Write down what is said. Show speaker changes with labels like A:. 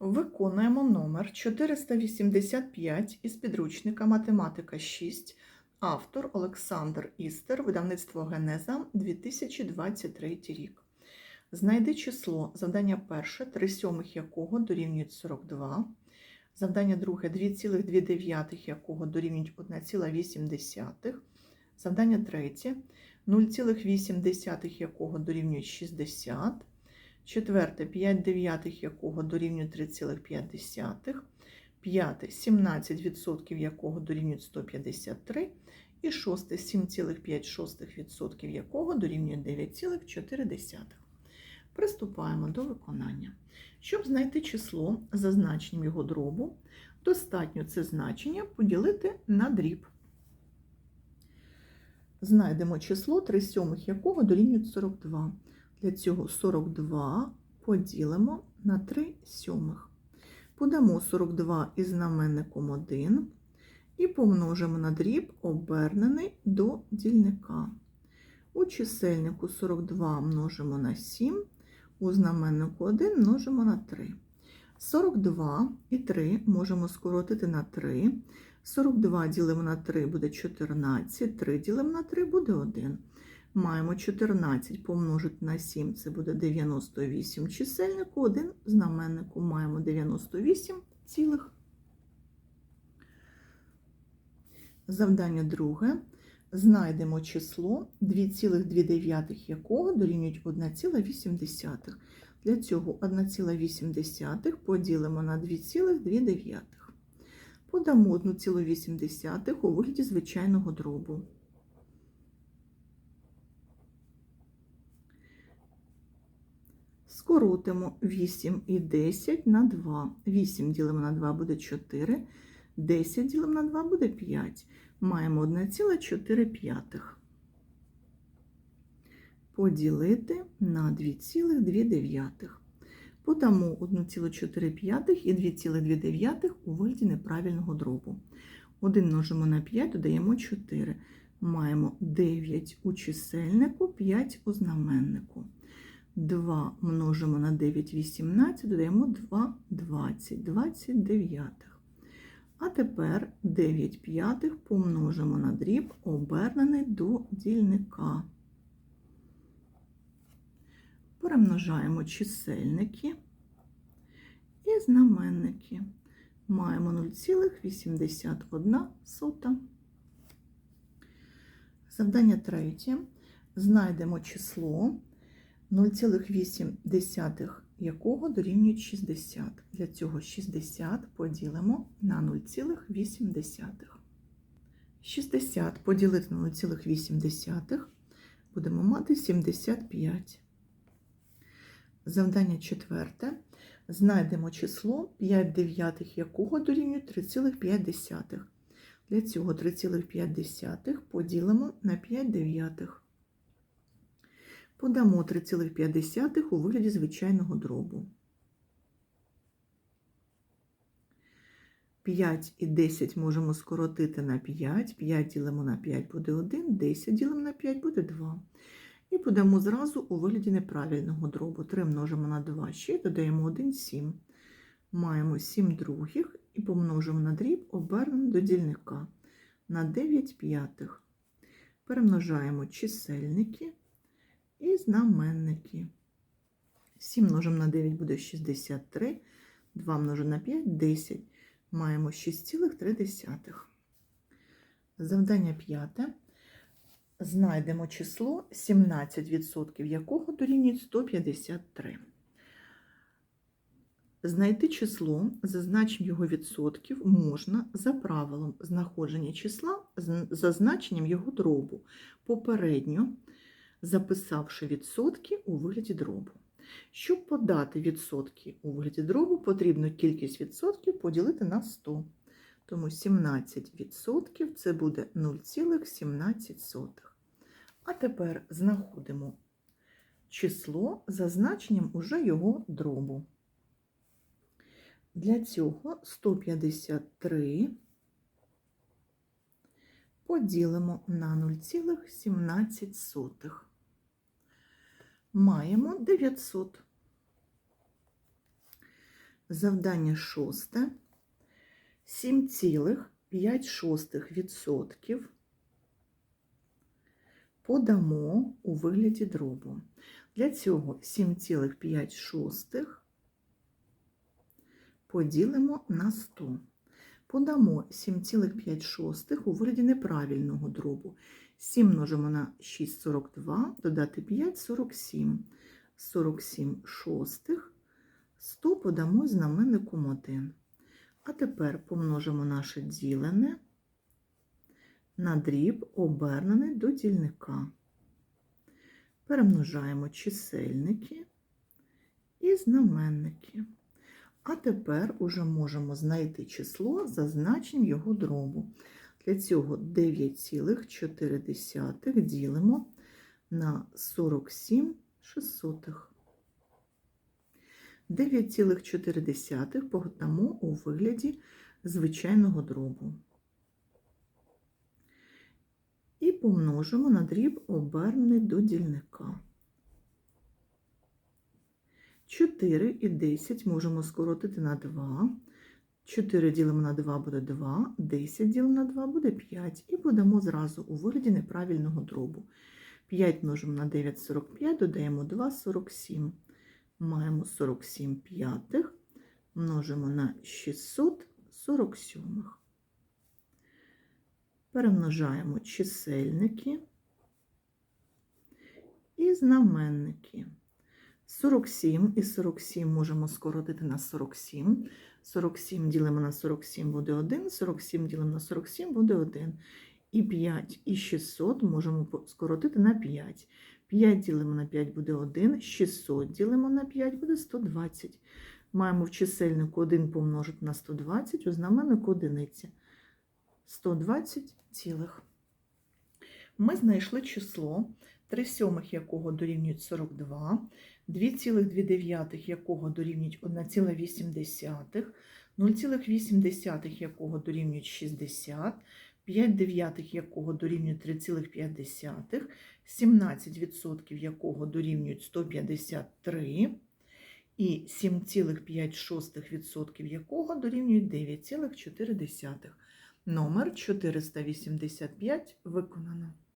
A: Виконуємо номер 485 із підручника Математика 6, автор Олександр Істер, видавництво Генеза 2023 рік. Знайди число, завдання перше, 3 сьомих якого дорівнюють 42, завдання друге, 2,2 якого дорівнюють 1,8, завдання третє, 0,8 якого дорівнюють 60, четверте 5 дев'ятих якого дорівнює 3,5, п'яте 17% якого дорівнюють 153, і шосте 7,5% якого дорівнює 9,4. Приступаємо до виконання. Щоб знайти число за значенням його дробу, достатньо це значення поділити на дріб. Знайдемо число 3 сьомих якого дорівнюють 42. Для цього 42 поділимо на 3 сьомих. Подамо 42 із знаменником 1 і помножимо на дріб, обернений до дільника. У чисельнику 42 множимо на 7, у знаменнику 1 множимо на 3. 42 і 3 можемо скоротити на 3. 42 ділимо на 3 буде 14, 3 ділимо на 3 буде 1. Маємо 14 помножити на 7, це буде 98 чисельнику, 1 знаменнику маємо 98 цілих. Завдання друге. Знайдемо число 2,2 якого дорівнюють 1,8. Для цього 1,8 поділимо на 2,2. Подамо 1,8 у вигляді звичайного дробу. Скоротимо 8 і 10 на 2. 8 ділимо на 2 буде 4, 10 ділимо на 2 буде 5. Маємо 1,4. Поділити на 2,2. Подамо 1,4 і 2,2 у вигляді неправильного дробу. 1 множимо на 5, додаємо 4. Маємо 9 у чисельнику, 5 у знаменнику. 2 множимо на 9, 18, додаємо 2, 20, 29. А тепер 9 п'ятих помножимо на дріб, обернений до дільника. Перемножаємо чисельники і знаменники. Маємо 0,81 сота. Завдання третє. Знайдемо число 0,8 якого дорівнюють 60. Для цього 60 поділимо на 0,8. 60 поділити на 0,8 будемо мати 75. Завдання четверте. Знайдемо число 5 дев'ятих якого дорівнює 3,5. Для цього 3,5 поділимо на 5 дев'ятих. Подамо 3,5 у вигляді звичайного дробу. 5 і 10 можемо скоротити на 5. 5 ділимо на 5 буде 1, 10 ділимо на 5 буде 2. І подамо зразу у вигляді неправильного дробу. 3 множимо на 2, ще додаємо 1, 7. Маємо 7 других і помножимо на дріб, обернемо до дільника на 9 п'ятих. Перемножаємо чисельники і знаменники. 7 множимо на 9 буде 63, 2 множимо на 5 10. Маємо 6,3. Завдання п'яте. Знайдемо число 17%, якого дорівнює 153. Знайти число, за значенням його відсотків, можна за правилом знаходження числа за значенням його дробу, попередньо записавши відсотки у вигляді дробу. Щоб подати відсотки у вигляді дробу, потрібно кількість відсотків поділити на 100. Тому 17% це буде 0,17. А тепер знаходимо число за значенням уже його дробу. Для цього 153 поділимо на 0,17. Маємо 900. Завдання шосте. 7,5% подамо у вигляді дробу. Для цього 7,5 поділимо на 100. Подамо 7,5 у вигляді неправильного дробу. 7 множимо на 6 – 42, додати 5 – 47. 47 шостих. 100 подамо знаменником 1. А тепер помножимо наше ділене на дріб, обернений до дільника. Перемножаємо чисельники і знаменники. А тепер уже можемо знайти число за його дробу. Для цього 9,4 ділимо на 47 шістсотих. 9,4 подамо у вигляді звичайного дробу. І помножимо на дріб обернений до дільника. 4 і 10 можемо скоротити на 2. 4 ділимо на 2 буде 2, 10 ділимо на 2 буде 5. І подамо зразу у вигляді неправильного дробу. 5 множимо на 9 – 45, додаємо 2 – 47. Маємо 47 п'ятих, множимо на 647. Перемножаємо чисельники і знаменники. 47 і 47 можемо скоротити на 47. 47 ділимо на 47 буде 1, 47 ділимо на 47 буде 1. І 5 і 600 можемо скоротити на 5. 5 ділимо на 5 буде 1, 600 ділимо на 5 буде 120. Маємо в чисельнику 1 помножити на 120, у знаменнику одиниці. 120 цілих. Ми знайшли число, 3 сьомих якого дорівнюють 42, 2,2 якого дорівнюють 1,8, 0,8 якого дорівнюють 60, 5 дев'ятих якого дорівнюють 3,5, 17% якого дорівнюють 153 і 7,5% якого дорівнюють 9,4. Номер 485 виконано.